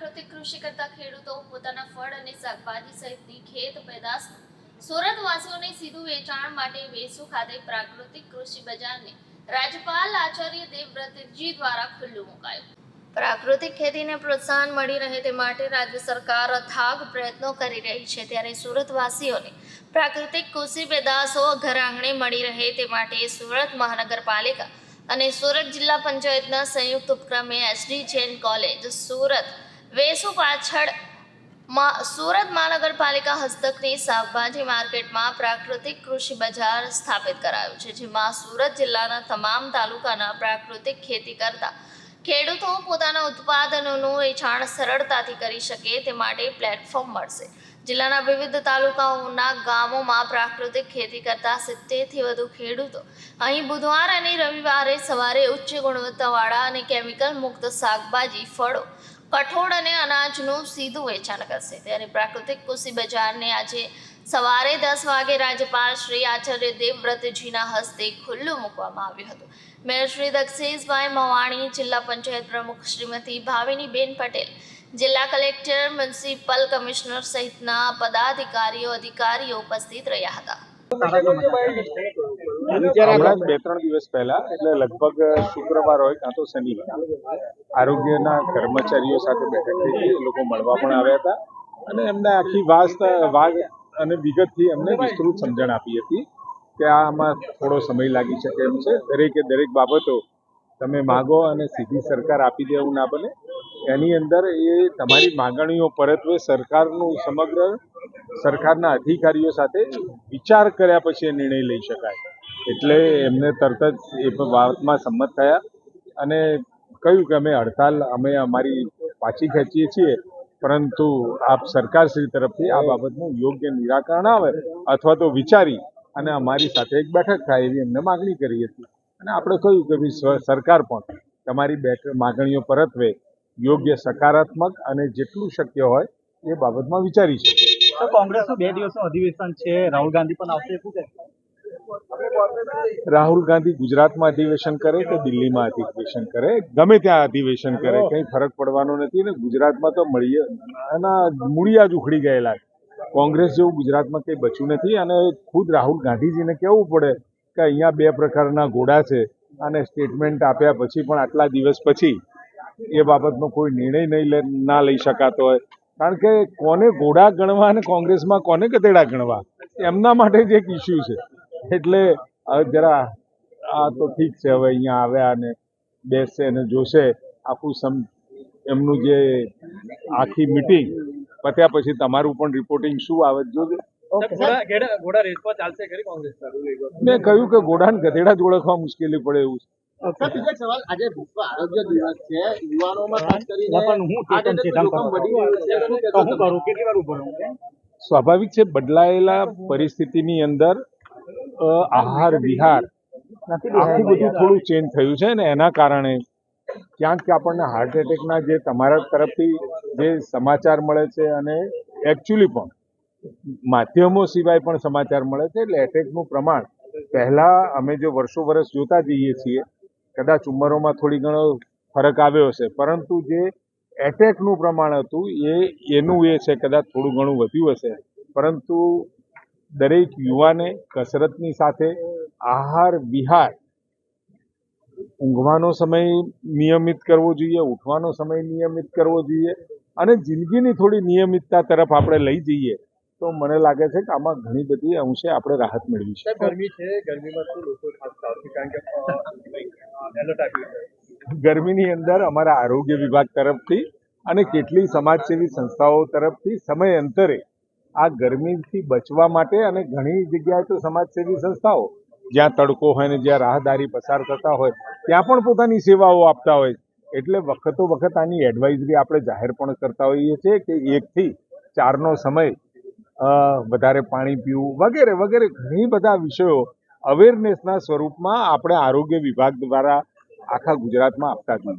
પ્રાકૃતિક કૃષિ કરતા ખેડૂતો પોતાના ફળ અને શાકભાજી સહિતની ખેત પેદાશ સુરત વાસીઓને સીધું વેચાણ માટે વેસુ ખાતે પ્રાકૃતિક કૃષિ બજારને રાજ્યપાલ આચાર્ય દેવવ્રતજી દ્વારા ખુલ્લું મુકાયું. પ્રાકૃતિક ખેતીને પ્રોત્સાહન મળી રહે તે માટે રાજ્ય સરકાર અથાગ પ્રયત્નો કરી રહી છે. ત્યારે સુરતવાસીઓને પ્રાકૃતિક કૃષિ પેદાશો ઘર આંગણે મળી રહે તે માટે સુરત મહાનગરપાલિકા અને સુરત જિલ્લા પંચાયતના સંયુક્ત ઉપક્રમે એસડી જૈન કોલેજ સુરત વેસુ પાછળ સુરત મહાનગરપાલિકા હસ્તકની શાકભાજી માર્કેટમાં પ્રાકૃતિક કૃષિ બજાર સ્થાપિત કરાયું છે, જેમાં સુરત જિલ્લાના તમામ તાલુકાના પ્રાકૃતિક ખેતી કરતા ખેડૂતો પોતાના ઉત્પાદનોનું વેચાણ સરળતાથી કરી શકે તે માટે પ્લેટફોર્મ મળશે. જિલ્લાના વિવિધ તાલુકાઓના ગામોમાં પ્રાકૃતિક ખેતી કરતા સિત્તેરથી વધુ ખેડૂતો અહીં બુધવાર અને રવિવારે સવારે ઉચ્ચ ગુણવત્તાવાળા અને કેમિકલ મુક્ત શાકભાજી, ફળો કઠોળ અને અનાજનું સીધું વેચાણ કરશે. ત્યારે પ્રાકૃતિક કૃષિ બજારને આજે સવારે દસ વાગે રાજ્યપાલ શ્રી આચાર્ય દેવવ્રતજીના હસ્તે ખુલ્લું મૂકવામાં આવ્યું હતું. મેયર શ્રી દક્ષેશભાઈ મવાણી, જિલ્લા પંચાયત પ્રમુખ શ્રીમતી ભાવિનીબેન પટેલ, જિલ્લા કલેક્ટર, મ્યુનિસિપલ કમિશનર સહિતના પદાધિકારીઓ, અધિકારીઓ ઉપસ્થિત રહ્યા હતા. હમણાં બે ત્રણ દિવસ પહેલા એટલે લગભગ શુક્રવાર હોય કાં તો શનિવાર આરોગ્યના કર્મચારીઓ સાથે બેઠક થઈ હતી એ લોકો મળવા પણ આવ્યા હતા અને એમને આખી વાસ્ત વાગ અને વિગતથી એમને વિસ્તૃત સમજણ આપી હતી કે આમાં થોડો સમય લાગી શકે એમ છે. દરેકે દરેક બાબતો તમે માગો અને સીધી સરકાર આપી દે એવું ના બને. એની અંદર એ તમારી માગણીઓ પરત્વે સરકારનું સમગ્ર સરકારના અધિકારીઓ સાથે વિચાર કર્યા પછી એ નિર્ણય લઈ શકાય. એટલે એમને તરત જ એ બાબતમાં સંમત થયા અને કહ્યું કે અમે હડતાલ, અમે અમારી પાછી ખેંચીએ છીએ, પરંતુ આપ સરકારશ્રી તરફથી આ બાબતનું યોગ્ય નિરાકરણ આવે અથવા તો વિચારી અને અમારી સાથે એક બેઠક થાય એવી એમને માગણી કરી હતી. અને આપણે કહ્યું કે ભાઈ સરકાર પણ તમારી બેઠક માગણીઓ પરત્વે યોગ્ય સકારાત્મક અને જેટલું શક્ય હોય એ બાબતમાં વિચારી છે કોંગ્રેસનું બે દિવસનું અધિવેશન છે, રાહુલ ગાંધી પણ આવશે, શું રાહુલ ગાંધી ગુજરાતમાં અધિવેશન કરે કે દિલ્હીમાં અધિવેશન કરે? ગમે ત્યાં અધિવેશન કરે કંઈ ફરક પડવાનો નથી ને ગુજરાતમાં તો મળીએ એના મૂળિયા જ ઉખડી ગયેલા છે. કોંગ્રેસ જેવું ગુજરાતમાં કંઈ બચ્યું નથી અને ખુદ રાહુલ ગાંધીજીને કહેવું પડે કે અહીંયા બે પ્રકારના ઘોડા છે અને સ્ટેટમેન્ટ આપ્યા પછી પણ આટલા દિવસ પછી એ બાબતનો કોઈ નિર્ણય નહીં લે ના લઈ શકાતો હોય. કારણ કે કોને ઘોડા ગણવા અને કોંગ્રેસમાં કોને ગધેડા ગણવા? એમના માટે જ એક ઇસ્યુ છે. એટલે હવે જરા આ તો ઠીક છે હવે અહીંયા આવ્યા અને બેસશે અને જોશે આખું સમ એમનું જે આખી મિટિંગ પત્યા પછી તમારું પણ રિપોર્ટિંગ શું આવે જોજો. મેં કહ્યું કે ઘોડા ને ગધેડા જ ઓળખવા મુશ્કેલી પડે એવું છે? સ્વાભાવિક છે બદલાયેલા પરિસ્થિતિની અંદર આહાર વિહાર આખું બધું થોડું ચેન્જ થયું છે ને એના કારણે ક્યાંક આપણને હાર્ટ એટેકના જે તમારા તરફથી જે સમાચાર મળે છે અને એકચ્યુઅલી પણ માધ્યમો સિવાય પણ સમાચાર મળે છે એટલે એટેકનું પ્રમાણ પહેલા અમે જો વર્ષો વર્ષ જોતા જઈએ છીએ કદાચ ઉંમરોમાં થોડી ઘણો ફરક આવ્યો હશે પરંતુ જે એટેકનું પ્રમાણ હતું એ એનું એ છે કદાચ થોડું ઘણું વધ્યું હશે પરંતુ દરેક યુવાને કસરતની સાથે આહાર વિહાર ઊંઘવાનો સમય નિયમિત કરવો જોઈએ ઉઠવાનો સમય નિયમિત કરવો જોઈએ અને જિંદગીની થોડી નિયમિતતા તરફ આપણે લઈ જઈએ તો મને લાગે છે કે આમાં ઘણી બધી અંશે આપણે રાહત મેળવી છે ગરમી છે? ગરમીમાં શું લોકો કારણ ગરમીની અંદર અમારા આરોગ્ય વિભાગ તરફથી અને કેટલી સમાજસેવી સંસ્થાઓ તરફથી સમય અંતરે આ ગરમીથી બચવા માટે અને ઘણી જગ્યાએ તો સમાજસેવી સંસ્થાઓ, જ્યાં તડકો હોય ને જ્યાં રાહદારી પસાર થતા હોય, ત્યાં પણ પોતાની સેવાઓ આપતા હોય એટલે વખતો વખત આની એડવાઇઝરી આપણે જાહેર પણ કરતા હોઈએ છીએ કે એકથી ચારનો સમય વધારે પાણી પીવું વગેરે વગેરે ઘણી બધા વિષયો અવેરનેસના સ્વરૂપમાં આપણે આરોગ્ય વિભાગ દ્વારા આખા ગુજરાતમાં આપતા છીએ.